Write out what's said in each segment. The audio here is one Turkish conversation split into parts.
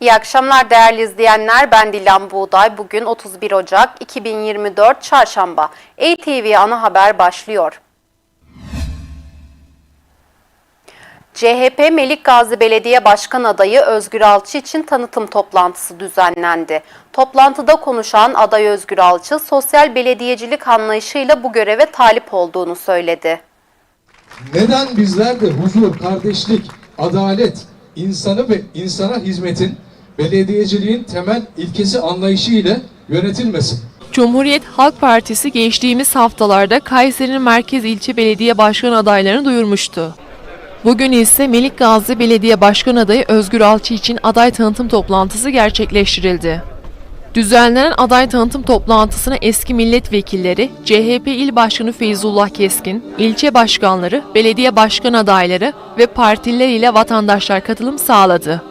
İyi akşamlar değerli izleyenler. Ben Dilan Buğday. Bugün 31 Ocak 2024 Çarşamba. ATV ana haber başlıyor. CHP Melik Gazi Belediye Başkan adayı Özgür Alçı için tanıtım toplantısı düzenlendi. Toplantıda konuşan aday Özgür Alçı, sosyal belediyecilik anlayışıyla bu göreve talip olduğunu söyledi. Neden bizler de huzur, kardeşlik, adalet, insanı ve insana hizmetin belediyeciliğin temel ilkesi anlayışı ile yönetilmesin? Cumhuriyet Halk Partisi geçtiğimiz haftalarda Kayseri'nin merkez ilçe belediye başkan adaylarını duyurmuştu. Bugün ise Melik Gazi Belediye Başkan adayı Özgür Alçı için aday tanıtım toplantısı gerçekleştirildi. Düzenlenen aday tanıtım toplantısına eski milletvekilleri, CHP İl Başkanı Feyzullah Keskin, ilçe başkanları, belediye başkan adayları ve partililer ile vatandaşlar katılım sağladı.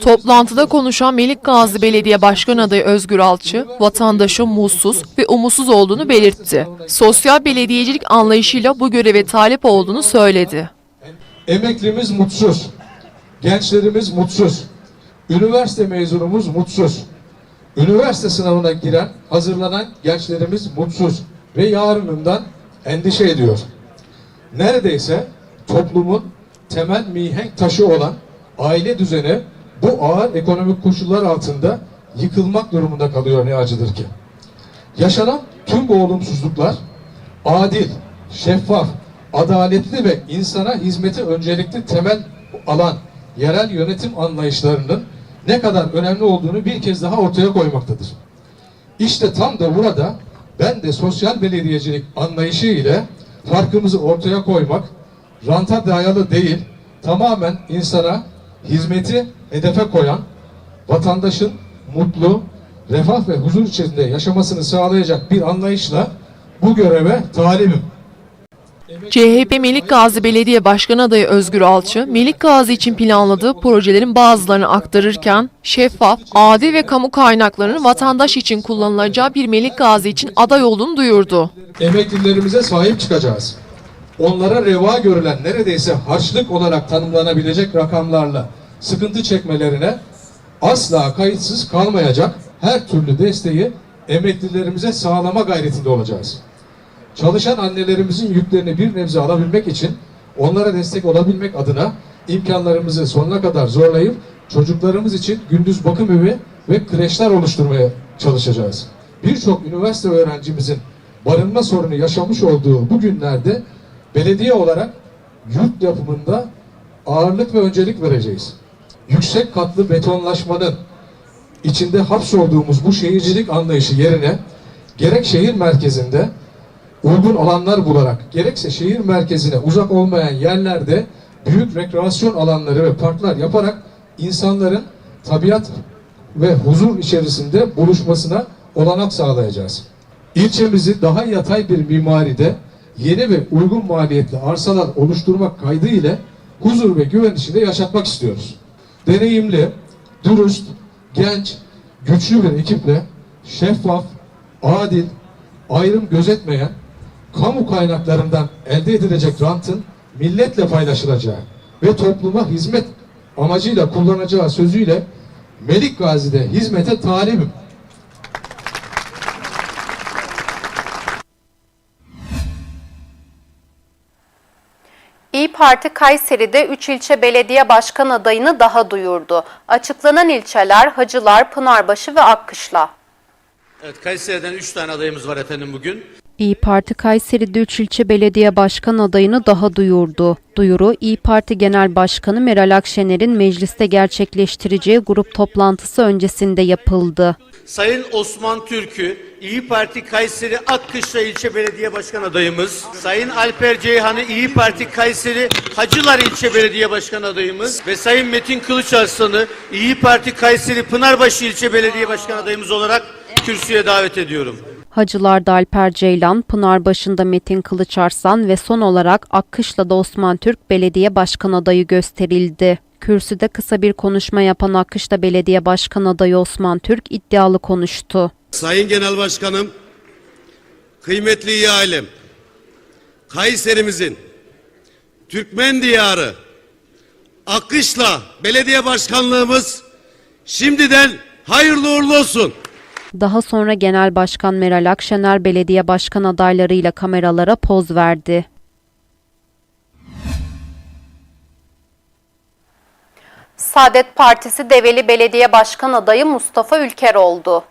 Toplantıda konuşan Melik Gazi Belediye Başkan adayı Özgür Alçı, vatandaşın mutsuz ve umutsuz olduğunu belirtti. Sosyal belediyecilik anlayışıyla bu göreve talip olduğunu söyledi. Emeklimiz mutsuz, gençlerimiz mutsuz, üniversite mezunumuz mutsuz, üniversite sınavına giren, hazırlanan gençlerimiz mutsuz ve yarınından endişe ediyor. Neredeyse toplumun temel mihenk taşı olan aile düzeni bu ağır ekonomik koşullar altında yıkılmak durumunda kalıyor ne acıdır ki. Yaşanan tüm bu olumsuzluklar adil, şeffaf, adaletli ve insana hizmeti öncelikli temel alan yerel yönetim anlayışlarının ne kadar önemli olduğunu bir kez daha ortaya koymaktadır. İşte tam da burada ben de sosyal belediyecilik anlayışı ile farkımızı ortaya koymak, ranta dayalı değil, tamamen insana hizmeti hedefe koyan, vatandaşın mutlu, refah ve huzur içerisinde yaşamasını sağlayacak bir anlayışla bu göreve talibim. CHP Melik Gazi Belediye Başkan adayı Özgür Alçı, Melik Gazi için planladığı projelerin bazılarını aktarırken, şeffaf, adil ve kamu kaynaklarının vatandaş için kullanılacağı bir Melik Gazi için aday olduğunu duyurdu. Emeklilerimize sahip çıkacağız. Onlara reva görülen neredeyse harçlık olarak tanımlanabilecek rakamlarla sıkıntı çekmelerine asla kayıtsız kalmayacak her türlü desteği emeklilerimize sağlama gayretinde olacağız. Çalışan annelerimizin yüklerini bir nebze alabilmek için onlara destek olabilmek adına imkanlarımızı sonuna kadar zorlayıp çocuklarımız için gündüz bakım evi ve kreşler oluşturmaya çalışacağız. Birçok üniversite öğrencimizin barınma sorunu yaşamış olduğu bu günlerde belediye olarak yurt yapımında ağırlık ve öncelik vereceğiz. Yüksek katlı betonlaşmanın içinde hapsolduğumuz bu şehircilik anlayışı yerine gerek şehir merkezinde uygun alanlar bularak gerekse şehir merkezine uzak olmayan yerlerde büyük rekreasyon alanları ve parklar yaparak insanların tabiat ve huzur içerisinde buluşmasına olanak sağlayacağız. İlçemizi daha yatay bir mimaride yeni ve uygun maliyetli arsalar oluşturmak kaydı ile huzur ve güven içinde yaşatmak istiyoruz. Deneyimli, dürüst, genç, güçlü bir ekiple şeffaf, adil, ayrım gözetmeyen, kamu kaynaklarından elde edilecek rantın milletle paylaşılacağı ve topluma hizmet amacıyla kullanacağı sözüyle Melik Gazi'de hizmete talibim. İyi Parti Kayseri'de 3 ilçe belediye başkan adayını daha duyurdu. Açıklanan ilçeler Hacılar, Pınarbaşı ve Akkışla. Evet Kayseri'den 3 tane adayımız var efendim bugün. İyi Parti Kayseri'de 3 ilçe belediye başkan adayını daha duyurdu. Duyuru İyi Parti Genel Başkanı Meral Akşener'in mecliste gerçekleştireceği grup toplantısı öncesinde yapıldı. Sayın Osman Türk'ü İyi Parti Kayseri Akkışla ilçe belediye başkan adayımız. Sayın Alper Ceyhan'ı İyi Parti Kayseri Hacılar ilçe belediye başkan adayımız. Ve Sayın Metin Kılıçarslan'ı İyi Parti Kayseri Pınarbaşı ilçe belediye başkan adayımız olarak kürsüye davet ediyorum. Hacılar'da Alper Ceylan, Pınarbaşı'nda Metin Kılıçarslan ve son olarak Akkışla'da Osman Türk belediye başkan adayı gösterildi. Kürsüde kısa bir konuşma yapan Akkışla Belediye Başkan adayı Osman Türk iddialı konuştu. Sayın Genel Başkanım, kıymetli iyi ailem, Kayserimizin Türkmen diyarı, Akışla Belediye Başkanlığımız şimdiden hayırlı uğurlu olsun. Daha sonra Genel Başkan Meral Akşener belediye başkan adaylarıyla kameralara poz verdi. Saadet Partisi Develi Belediye Başkan adayı Mustafa Ülker oldu.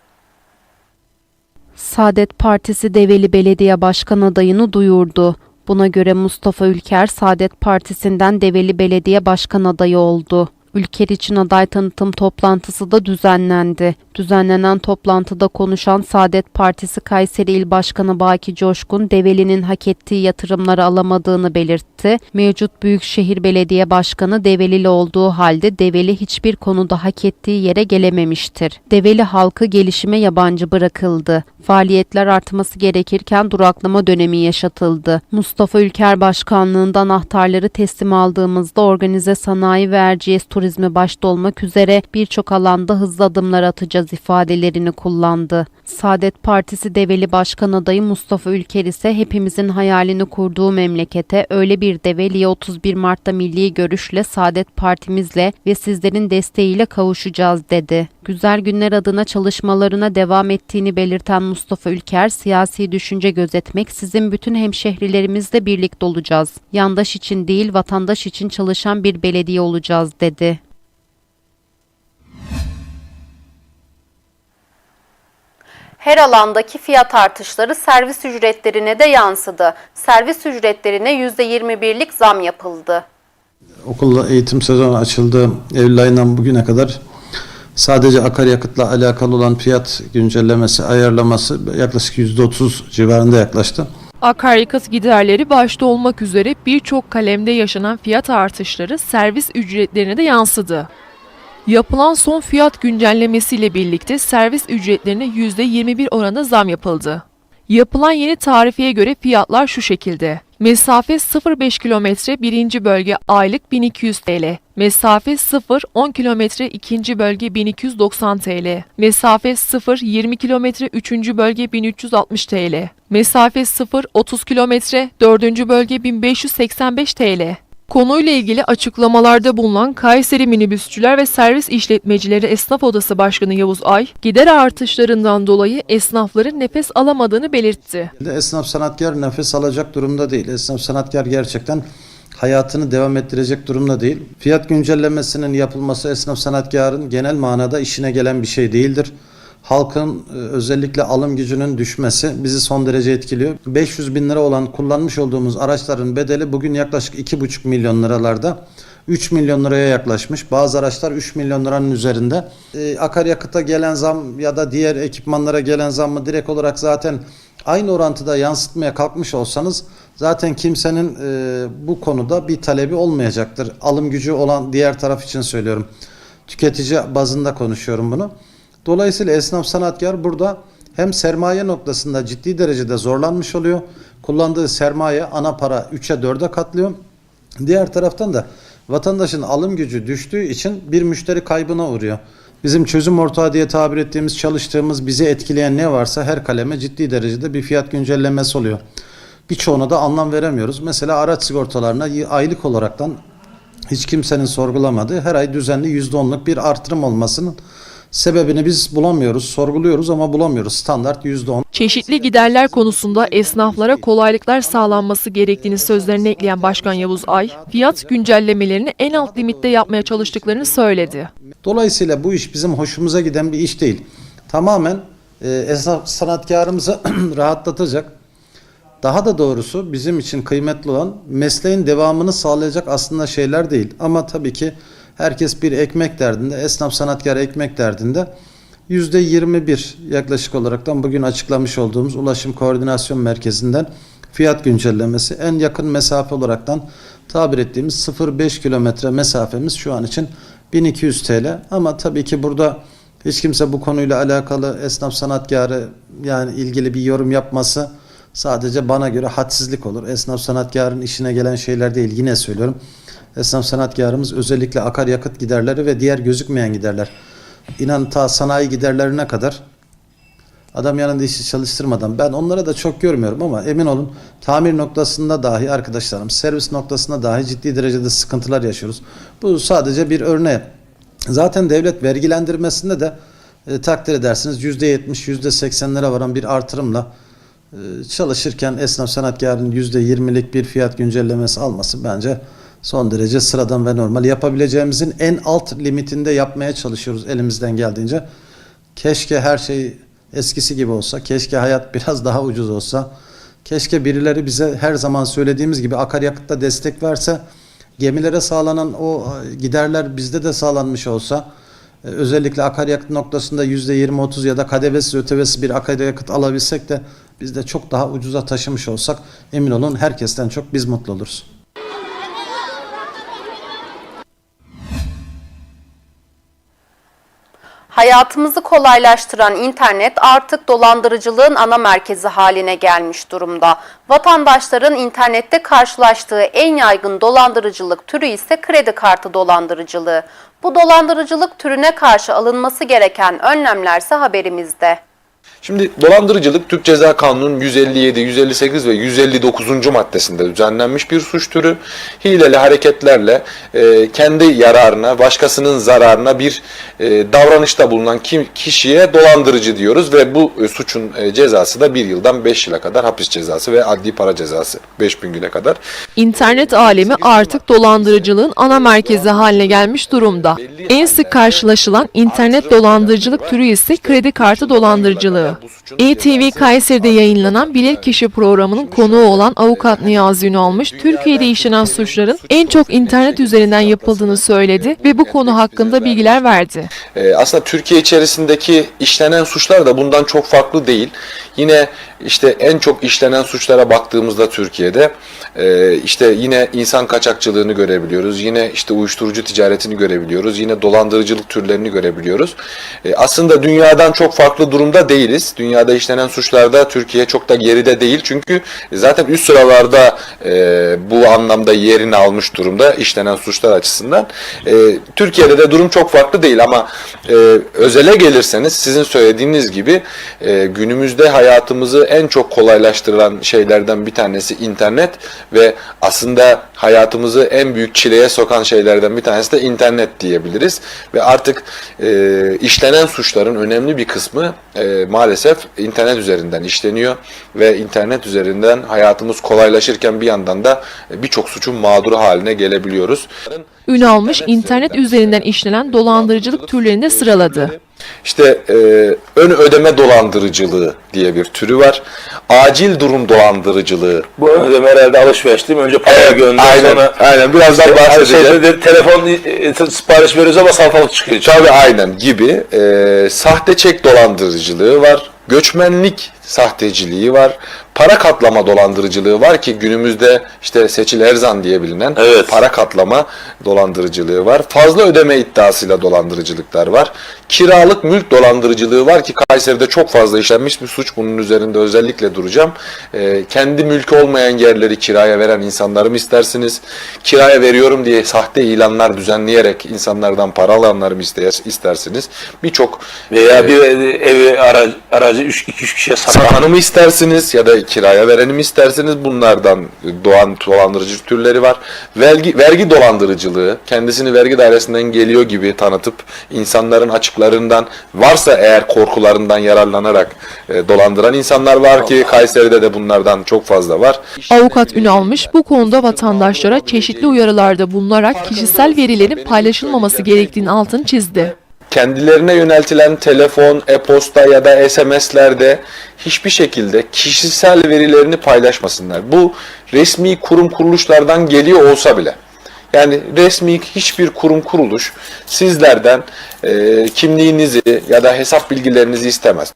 Saadet Partisi Develi Belediye Başkan adayını duyurdu. Buna göre Mustafa Ülker Saadet Partisi'nden Develi Belediye Başkan adayı oldu. Ülker için aday tanıtım toplantısı da düzenlendi. Düzenlenen toplantıda konuşan Saadet Partisi Kayseri İl Başkanı Baki Coşkun, Develi'nin hak ettiği yatırımları alamadığını belirtti. Mevcut Büyükşehir Belediye Başkanı Develili olduğu halde Develi hiçbir konuda hak ettiği yere gelememiştir. Develi halkı gelişime yabancı bırakıldı. Faaliyetler artması gerekirken duraklama dönemi yaşatıldı. Mustafa Ülker Başkanlığında anahtarları teslim aldığımızda organize sanayi ve Erciyes turizmi başta olmak üzere birçok alanda hızlı adımlar atacağız ifadelerini kullandı. Saadet Partisi Develi Başkan adayı Mustafa Ülker ise hepimizin hayalini kurduğu memlekete öyle bir Develi'ye 31 Mart'ta milli görüşle Saadet Partimizle ve sizlerin desteğiyle kavuşacağız dedi. Güzel günler adına çalışmalarına devam ettiğini belirten Mustafa Ülker, siyasi düşünce gözetmek sizin bütün hemşehrilerimizle birlikte olacağız. Yandaş için değil vatandaş için çalışan bir belediye olacağız dedi. Her alandaki fiyat artışları servis ücretlerine de yansıdı. Servis ücretlerine %21'lik zam yapıldı. Okul eğitim sezonu açıldı. Eylül ayından bugüne kadar sadece akaryakıtla alakalı olan fiyat güncellemesi, ayarlaması yaklaşık %30 civarında yaklaştı. Akaryakıt giderleri başta olmak üzere birçok kalemde yaşanan fiyat artışları servis ücretlerine de yansıdı. Yapılan son fiyat güncellemesiyle birlikte servis ücretlerine %21 oranında zam yapıldı. Yapılan yeni tarifeye göre fiyatlar şu şekilde. Mesafe 0-5 kilometre 1. bölge aylık 1200 TL. Mesafe 0-10 kilometre 2. bölge 1290 TL. Mesafe 0-20 kilometre 3. bölge 1360 TL. Mesafe 0-30 kilometre 4. bölge 1585 TL. Konuyla ilgili açıklamalarda bulunan Kayseri Minibüsçüler ve Servis İşletmecileri Esnaf Odası Başkanı Yavuz Ay, gider artışlarından dolayı esnafların nefes alamadığını belirtti. Esnaf sanatkar nefes alacak durumda değil. Esnaf sanatkar gerçekten hayatını devam ettirecek durumda değil. Fiyat güncellemesinin yapılması esnaf sanatkarın genel manada işine gelen bir şey değildir. Halkın e, özellikle alım gücünün düşmesi bizi son derece etkiliyor. 500 bin lira olan kullanmış olduğumuz araçların bedeli bugün yaklaşık 2,5 milyon liralarda. 3 milyon liraya yaklaşmış. Bazı araçlar 3 milyon liranın üzerinde. E, akaryakıta gelen zam ya da diğer ekipmanlara gelen zammı direkt olarak zaten aynı orantıda yansıtmaya kalkmış olsanız zaten kimsenin e, bu konuda bir talebi olmayacaktır. Alım gücü olan diğer taraf için söylüyorum. Tüketici bazında konuşuyorum bunu. Dolayısıyla esnaf sanatkar burada hem sermaye noktasında ciddi derecede zorlanmış oluyor. Kullandığı sermaye ana para 3'e 4'e katlıyor. Diğer taraftan da vatandaşın alım gücü düştüğü için bir müşteri kaybına uğruyor. Bizim çözüm ortağı diye tabir ettiğimiz, çalıştığımız, bizi etkileyen ne varsa her kaleme ciddi derecede bir fiyat güncellemesi oluyor. Birçoğuna da anlam veremiyoruz. Mesela araç sigortalarına aylık olaraktan hiç kimsenin sorgulamadığı her ay düzenli %10'luk bir artırım olmasının sebebini biz bulamıyoruz, sorguluyoruz ama bulamıyoruz. Standart %10. Çeşitli giderler konusunda esnaflara kolaylıklar sağlanması gerektiğini sözlerine ekleyen Başkan Yavuz Ay, fiyat güncellemelerini en alt limitte yapmaya çalıştıklarını söyledi. Dolayısıyla bu iş bizim hoşumuza giden bir iş değil. Tamamen e, esnaf sanatkarımızı rahatlatacak. Daha da doğrusu bizim için kıymetli olan mesleğin devamını sağlayacak aslında şeyler değil. Ama tabii ki herkes bir ekmek derdinde, esnaf sanatkar ekmek derdinde. %21 yaklaşık olaraktan bugün açıklamış olduğumuz Ulaşım Koordinasyon Merkezi'nden fiyat güncellemesi en yakın mesafe olaraktan tabir ettiğimiz 0,5 kilometre mesafemiz şu an için 1200 TL ama tabii ki burada hiç kimse bu konuyla alakalı esnaf sanatkarı yani ilgili bir yorum yapması sadece bana göre hadsizlik olur. Esnaf sanatkarın işine gelen şeyler değil yine söylüyorum. Esnaf sanatkarımız özellikle akaryakıt giderleri ve diğer gözükmeyen giderler. İnan ta sanayi giderlerine kadar adam yanında işi çalıştırmadan ben onlara da çok görmüyorum ama emin olun tamir noktasında dahi arkadaşlarım servis noktasında dahi ciddi derecede sıkıntılar yaşıyoruz. Bu sadece bir örnek. Zaten devlet vergilendirmesinde de e, takdir edersiniz %70, %80'lere varan bir artırımla e, çalışırken esnaf sanatkarının %20'lik bir fiyat güncellemesi alması bence son derece sıradan ve normal. Yapabileceğimizin en alt limitinde yapmaya çalışıyoruz elimizden geldiğince. Keşke her şey eskisi gibi olsa, keşke hayat biraz daha ucuz olsa, keşke birileri bize her zaman söylediğimiz gibi akaryakıtta destek verse, gemilere sağlanan o e, giderler bizde de sağlanmış olsa, e, özellikle akaryakıt noktasında %20-30 ya da kadevesiz ötevesiz bir akaryakıt alabilsek de biz de çok daha ucuza taşımış olsak emin olun herkesten çok biz mutlu oluruz. Hayatımızı kolaylaştıran internet artık dolandırıcılığın ana merkezi haline gelmiş durumda. Vatandaşların internette karşılaştığı en yaygın dolandırıcılık türü ise kredi kartı dolandırıcılığı. Bu dolandırıcılık türüne karşı alınması gereken önlemlerse haberimizde. Şimdi dolandırıcılık Türk Ceza Kanunu'nun 157, 158 ve 159. maddesinde düzenlenmiş bir suç türü. Hileli hareketlerle e, kendi yararına, başkasının zararına bir e, davranışta bulunan kim, kişiye dolandırıcı diyoruz ve bu e, suçun e, cezası da 1 yıldan 5 yıla kadar hapis cezası ve adli para cezası 5000 güne kadar. İnternet alemi artık dolandırıcılığın ana merkezi haline gelmiş durumda. En sık karşılaşılan internet dolandırıcılık türü ise kredi kartı dolandırıcılığı. ETV Kayseri'de yayınlanan Bilirkişi programının konuğu olan avukat Niyazi Ünalmış, Türkiye'de işlenen suçların en çok internet üzerinden yapıldığını söyledi ve bu konu hakkında bilgiler verdi. Ee, aslında Türkiye içerisindeki işlenen suçlar da bundan çok farklı değil. Yine işte en çok işlenen suçlara baktığımızda Türkiye'de e, işte yine insan kaçakçılığını görebiliyoruz. Yine işte uyuşturucu ticaretini görebiliyoruz. Yine dolandırıcılık türlerini görebiliyoruz. E, aslında dünyadan çok farklı durumda değiliz. Dünyada işlenen suçlarda Türkiye çok da geride değil. Çünkü zaten üst sıralarda e, bu anlamda yerini almış durumda işlenen suçlar açısından. E, Türkiye'de de durum çok farklı değil ama e, özele gelirseniz sizin söylediğiniz gibi günümüzde hayatımızı en çok kolaylaştıran şeylerden bir tanesi internet ve aslında hayatımızı en büyük çileye sokan şeylerden bir tanesi de internet diyebiliriz ve artık e, işlenen suçların önemli bir kısmı e, maalesef internet üzerinden işleniyor ve internet üzerinden hayatımız kolaylaşırken bir yandan da birçok suçun mağduru haline gelebiliyoruz. Ünalmış, internet üzerinden işlenen dolandırıcılık türlerini de sıraladı. İşte e, ön ödeme dolandırıcılığı diye bir türü var. Acil durum dolandırıcılığı. Bu ödeme herhalde alışveriş değil mi? Önce parayı gönder aynen, sonra aynen birazdan Her bahsedeceğim. şeyde de telefon e, sipariş veriyoruz ama salatalık çıkıyor. Tabii aynen gibi e, sahte çek dolandırıcılığı var. Göçmenlik sahteciliği var. Para katlama dolandırıcılığı var ki günümüzde işte Seçil Erzan diye bilinen Evet. para katlama dolandırıcılığı var. Fazla ödeme iddiasıyla dolandırıcılıklar var. Kiralık mülk dolandırıcılığı var ki Kayseri'de çok fazla işlenmiş bir suç. Bunun üzerinde özellikle duracağım. E, kendi mülkü olmayan yerleri kiraya veren insanları mı istersiniz? Kiraya veriyorum diye sahte ilanlar düzenleyerek insanlardan para alanları mı ister- istersiniz? Birçok Veya e, bir evi aracı, aracı 2-3 kişiye satan. Satanı mı istersiniz ya da kiraya vereni mi istersiniz? Bunlardan doğan dolandırıcı türleri var. Vergi, vergi dolandırıcılığı, kendisini vergi dairesinden geliyor gibi tanıtıp insanların açıklarından varsa eğer korkularından yararlanarak e, dolandıran insanlar var ki Kayseri'de de bunlardan çok fazla var. Avukat Ünalmış bu konuda vatandaşlara çeşitli uyarılarda bulunarak kişisel verilerin paylaşılmaması gerektiğini altını çizdi. Kendilerine yöneltilen telefon, e-posta ya da SMS'lerde hiçbir şekilde kişisel verilerini paylaşmasınlar. Bu resmi kurum kuruluşlardan geliyor olsa bile. Yani resmi hiçbir kurum kuruluş sizlerden e, kimliğinizi ya da hesap bilgilerinizi istemez.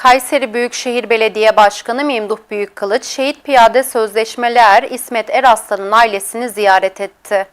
Kayseri Büyükşehir Belediye Başkanı Memduh Büyükkılıç, Şehit Piyade Sözleşmeli Er İsmet Eraslan'ın ailesini ziyaret etti.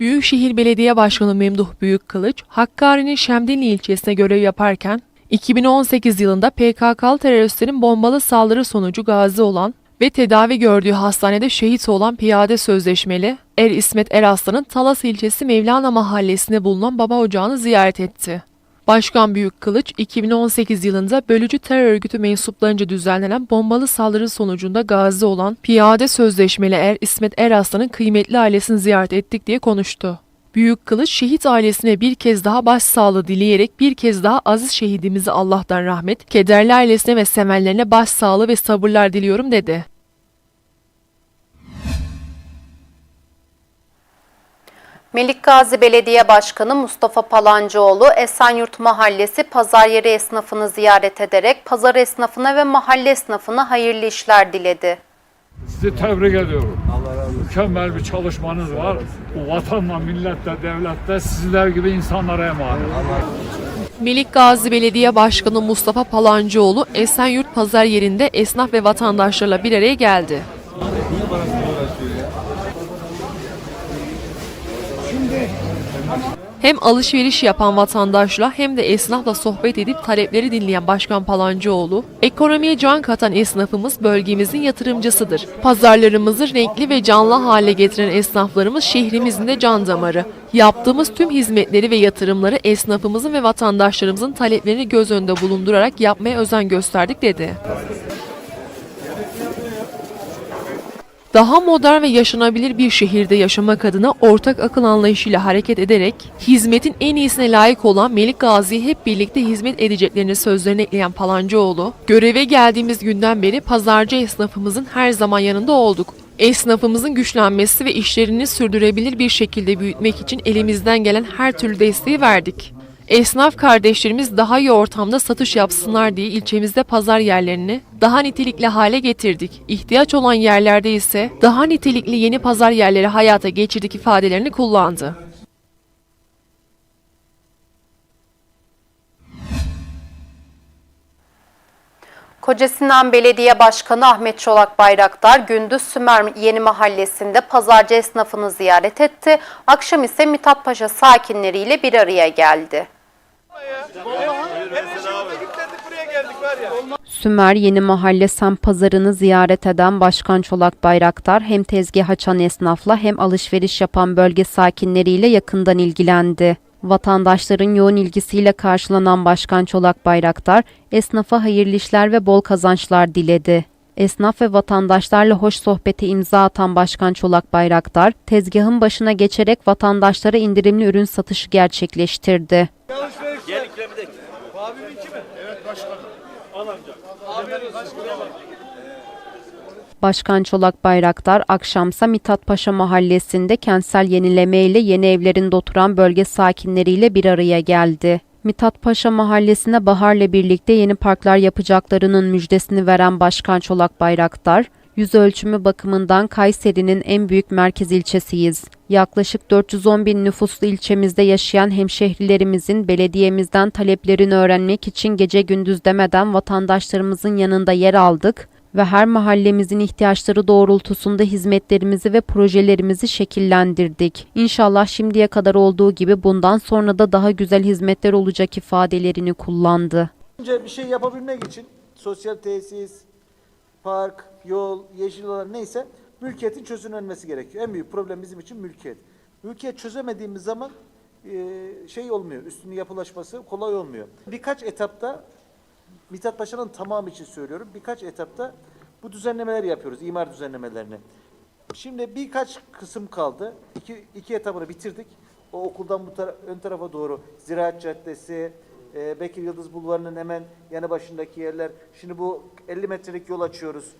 Büyükşehir Belediye Başkanı Memduh Büyükkılıç, Hakkari'nin Şemdinli ilçesine görev yaparken, 2018 yılında PKK'lı teröristlerin bombalı saldırı sonucu gazi olan ve tedavi gördüğü hastanede şehit olan piyade sözleşmeli Er İsmet Eraslan'ın Talas ilçesi Mevlana mahallesinde bulunan baba ocağını ziyaret etti. Başkan Büyük Kılıç, 2018 yılında bölücü terör örgütü mensuplarınca düzenlenen bombalı saldırı sonucunda gazi olan piyade sözleşmeli er İsmet Eraslan'ın kıymetli ailesini ziyaret ettik diye konuştu. Büyük Kılıç şehit ailesine bir kez daha başsağlığı dileyerek bir kez daha aziz şehidimize Allah'tan rahmet, kederli ailesine ve sevenlerine başsağlığı ve sabırlar diliyorum dedi. Melik Gazi Belediye Başkanı Mustafa Palancıoğlu Esenyurt Mahallesi pazar yeri esnafını ziyaret ederek pazar esnafına ve mahalle esnafına hayırlı işler diledi. Sizi tebrik ediyorum. Mükemmel bir çalışmanız var. Bu vatanla, milletle, devlette sizler gibi insanlara emanet. Melik Gazi Belediye Başkanı Mustafa Palancıoğlu Esenyurt pazar yerinde esnaf ve vatandaşlarla bir araya geldi. Hem alışveriş yapan vatandaşla hem de esnafla sohbet edip talepleri dinleyen Başkan Palancıoğlu, ekonomiye can katan esnafımız bölgemizin yatırımcısıdır. Pazarlarımızı renkli ve canlı hale getiren esnaflarımız şehrimizin de can damarı. Yaptığımız tüm hizmetleri ve yatırımları esnafımızın ve vatandaşlarımızın taleplerini göz önünde bulundurarak yapmaya özen gösterdik dedi. Daha modern ve yaşanabilir bir şehirde yaşamak adına ortak akıl anlayışıyla hareket ederek hizmetin en iyisine layık olan Melik Gazi'ye hep birlikte hizmet edeceklerini sözlerine ekleyen Palancıoğlu, göreve geldiğimiz günden beri pazarcı esnafımızın her zaman yanında olduk. Esnafımızın güçlenmesi ve işlerini sürdürebilir bir şekilde büyütmek için elimizden gelen her türlü desteği verdik. Esnaf kardeşlerimiz daha iyi ortamda satış yapsınlar diye ilçemizde pazar yerlerini daha nitelikli hale getirdik. İhtiyaç olan yerlerde ise daha nitelikli yeni pazar yerleri hayata geçirdik ifadelerini kullandı. Kocasinan Belediye Başkanı Ahmet Çolak Bayraktar gündüz Sümer Yeni Mahallesi'nde pazarcı esnafını ziyaret etti. Akşam ise Mithat Paşa sakinleriyle bir araya geldi. Sümer Yeni Mahalle Sem Pazarı'nı ziyaret eden Başkan Çolak Bayraktar hem tezgah açan esnafla hem alışveriş yapan bölge sakinleriyle yakından ilgilendi. Vatandaşların yoğun ilgisiyle karşılanan Başkan Çolak Bayraktar, esnafa hayırlı işler ve bol kazançlar diledi. Esnaf ve vatandaşlarla hoş sohbete imza atan Başkan Çolak Bayraktar, tezgahın başına geçerek vatandaşlara indirimli ürün satışı gerçekleştirdi. Başkan Çolak Bayraktar akşamsa Mithat Paşa Mahallesi'nde kentsel yenileme ile yeni evlerinde oturan bölge sakinleriyle bir araya geldi. Mithat Paşa Mahallesi'ne Bahar'la birlikte yeni parklar yapacaklarının müjdesini veren Başkan Çolak Bayraktar, yüz ölçümü bakımından Kayseri'nin en büyük merkez ilçesiyiz. Yaklaşık 410 bin nüfuslu ilçemizde yaşayan hemşehrilerimizin belediyemizden taleplerini öğrenmek için gece gündüz demeden vatandaşlarımızın yanında yer aldık ve her mahallemizin ihtiyaçları doğrultusunda hizmetlerimizi ve projelerimizi şekillendirdik. İnşallah şimdiye kadar olduğu gibi bundan sonra da daha güzel hizmetler olacak ifadelerini kullandı. Önce bir şey yapabilmek için sosyal tesis, park, yol, yeşil alan neyse mülkiyetin çözümlenmesi gerekiyor. En büyük problem bizim için mülkiyet. Mülkiyet çözemediğimiz zaman e, şey olmuyor, üstünün yapılaşması kolay olmuyor. Birkaç etapta Mithat Paşa'nın tamamı için söylüyorum. Birkaç etapta bu düzenlemeler yapıyoruz, imar düzenlemelerini. Şimdi birkaç kısım kaldı. İki, iki etabını bitirdik. O okuldan bu tara- ön tarafa doğru Ziraat Caddesi, e, Bekir Yıldız Bulvarı'nın hemen yanı başındaki yerler. Şimdi bu 50 metrelik yol açıyoruz.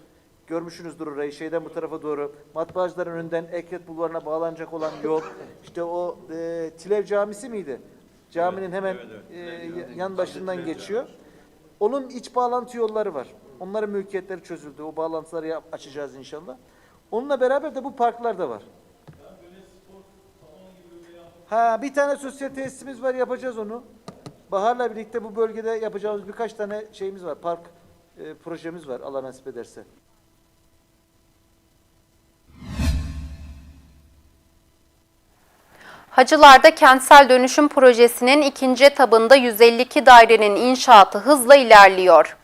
Görmüşsünüzdür orayı şeyden bu tarafa doğru. Matbaacıların önünden Ekret Bulvarı'na bağlanacak olan yol. İşte o e, Tilev Camisi miydi? Caminin hemen e, yan başından geçiyor. Onun iç bağlantı yolları var. Onların mülkiyetleri çözüldü. O bağlantıları açacağız inşallah. Onunla beraber de bu parklar da var. Ha bir tane sosyal tesisimiz var yapacağız onu. Bahar'la birlikte bu bölgede yapacağımız birkaç tane şeyimiz var. Park e, projemiz var Allah nasip ederse. Hacılar'da kentsel dönüşüm projesinin ikinci etabında 152 dairenin inşaatı hızla ilerliyor.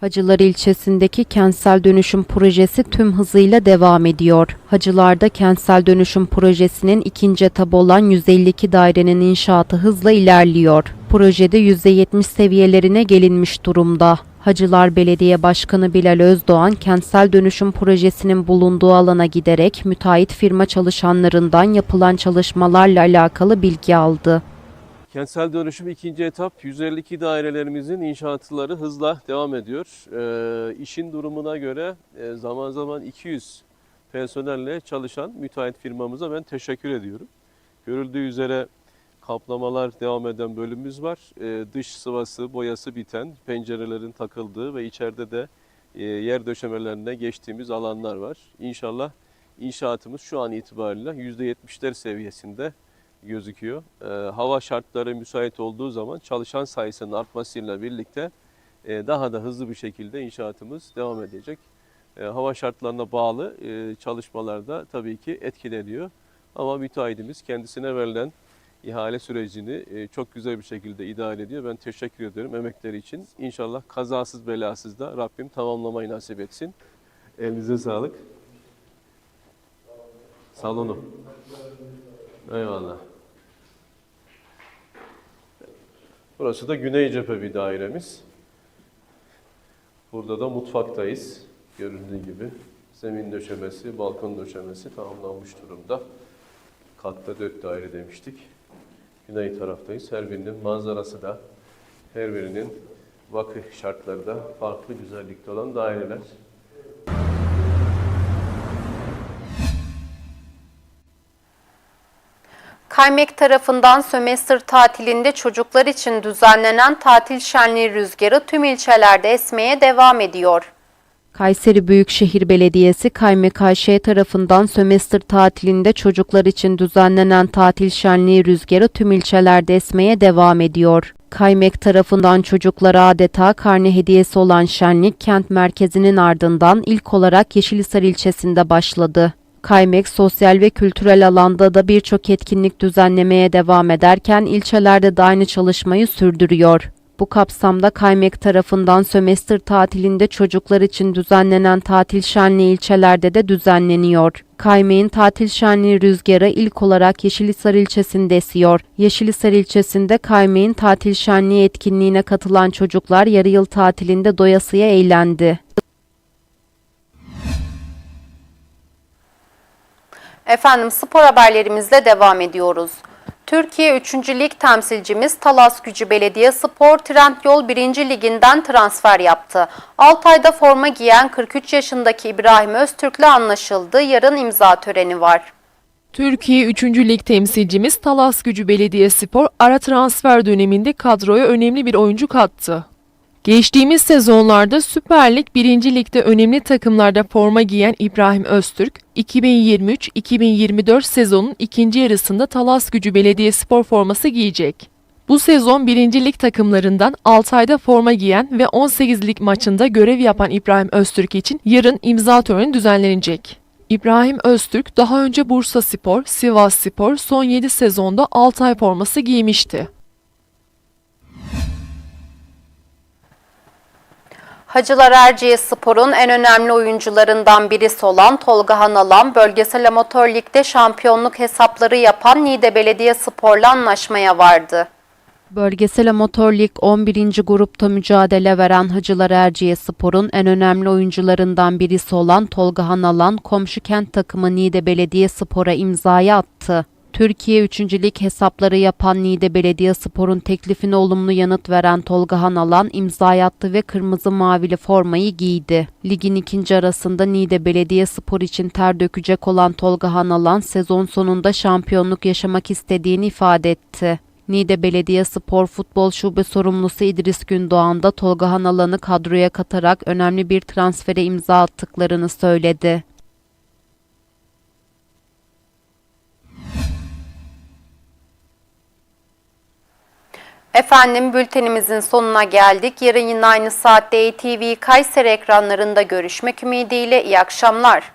Hacılar ilçesindeki kentsel dönüşüm projesi tüm hızıyla devam ediyor. Hacılar'da kentsel dönüşüm projesinin ikinci etabı olan 152 dairenin inşaatı hızla ilerliyor. Projede %70 seviyelerine gelinmiş durumda. Hacılar Belediye Başkanı Bilal Özdoğan, kentsel dönüşüm projesinin bulunduğu alana giderek müteahhit firma çalışanlarından yapılan çalışmalarla alakalı bilgi aldı. Kentsel dönüşüm ikinci etap 152 dairelerimizin inşaatları hızla devam ediyor. Ee, işin durumuna göre e, zaman zaman 200 personelle çalışan müteahhit firmamıza ben teşekkür ediyorum. Görüldüğü üzere kaplamalar devam eden bölümümüz var. Ee, dış sıvası, boyası biten, pencerelerin takıldığı ve içeride de e, yer döşemelerine geçtiğimiz alanlar var. İnşallah inşaatımız şu an itibariyle %70'ler seviyesinde gözüküyor. Ee, hava şartları müsait olduğu zaman çalışan sayısının artmasıyla birlikte e, daha da hızlı bir şekilde inşaatımız devam edecek. E, hava şartlarına bağlı e, çalışmalarda tabii ki etkileniyor. Ama müteahhitimiz kendisine verilen ihale sürecini e, çok güzel bir şekilde idare ediyor. Ben teşekkür ediyorum emekleri için. İnşallah kazasız belasız da Rabbim tamamlamayı nasip etsin. Elinize sağlık. Salonu. Eyvallah. Burası da güney cephe bir dairemiz. Burada da mutfaktayız. Görüldüğü gibi zemin döşemesi, balkon döşemesi tamamlanmış durumda. Katta dört daire demiştik. Güney taraftayız. Her birinin manzarası da, her birinin vakıf şartları da farklı güzellikte olan daireler. Kaymek tarafından sömestr tatilinde çocuklar için düzenlenen tatil şenliği rüzgarı tüm ilçelerde esmeye devam ediyor. Kayseri Büyükşehir Belediyesi KMKŞ tarafından sömestr tatilinde çocuklar için düzenlenen tatil şenliği rüzgarı tüm ilçelerde esmeye devam ediyor. Kaymek tarafından çocuklara adeta karne hediyesi olan şenlik kent merkezinin ardından ilk olarak Yeşilisar ilçesinde başladı. Kaymek sosyal ve kültürel alanda da birçok etkinlik düzenlemeye devam ederken ilçelerde de aynı çalışmayı sürdürüyor. Bu kapsamda Kaymek tarafından sömestr tatilinde çocuklar için düzenlenen tatil şenliği ilçelerde de düzenleniyor. Kaymek'in tatil şenliği rüzgarı ilk olarak Yeşilisar ilçesinde esiyor. Yeşilisar ilçesinde Kaymek'in tatil şenliği etkinliğine katılan çocuklar yarı yıl tatilinde doyasıya eğlendi. Efendim spor haberlerimizle devam ediyoruz. Türkiye 3. Lig temsilcimiz Talas Gücü Belediye Spor Trendyol 1. Liginden transfer yaptı. Altay'da forma giyen 43 yaşındaki İbrahim Öztürk'le anlaşıldı. Yarın imza töreni var. Türkiye 3. Lig temsilcimiz Talas Gücü Belediyespor ara transfer döneminde kadroya önemli bir oyuncu kattı. Geçtiğimiz sezonlarda Süper Lig 1. Lig'de önemli takımlarda forma giyen İbrahim Öztürk, 2023-2024 sezonun ikinci yarısında Talas Gücü Belediyespor forması giyecek. Bu sezon 1. Lig takımlarından 6 ayda forma giyen ve 18 lig maçında görev yapan İbrahim Öztürk için yarın imza töreni düzenlenecek. İbrahim Öztürk daha önce Bursa Spor, Sivas Spor son 7 sezonda Altay forması giymişti. Hacılar Erciyes Spor'un en önemli oyuncularından birisi olan Tolga Hanalan, bölgesel amatör ligde şampiyonluk hesapları yapan Niğde Belediye Spor'la anlaşmaya vardı. Bölgesel Amatör Lig 11. grupta mücadele veren Hacılar Erciye Spor'un en önemli oyuncularından birisi olan Tolga Hanalan, komşu kent takımı Niğde Belediye Spor'a imzayı attı. Türkiye 3. Lig hesapları yapan Niğde Belediye Spor'un teklifine olumlu yanıt veren Tolga Hanalan imzayı attı ve kırmızı mavili formayı giydi. Ligin ikinci arasında Niğde Belediye Spor için ter dökecek olan Tolga Hanalan sezon sonunda şampiyonluk yaşamak istediğini ifade etti. Niğde Belediye Spor Futbol Şube sorumlusu İdris Gündoğan da Tolga Hanalan'ı kadroya katarak önemli bir transfere imza attıklarını söyledi. Efendim bültenimizin sonuna geldik. Yarın yine aynı saatte ATV Kayseri ekranlarında görüşmek ümidiyle iyi akşamlar.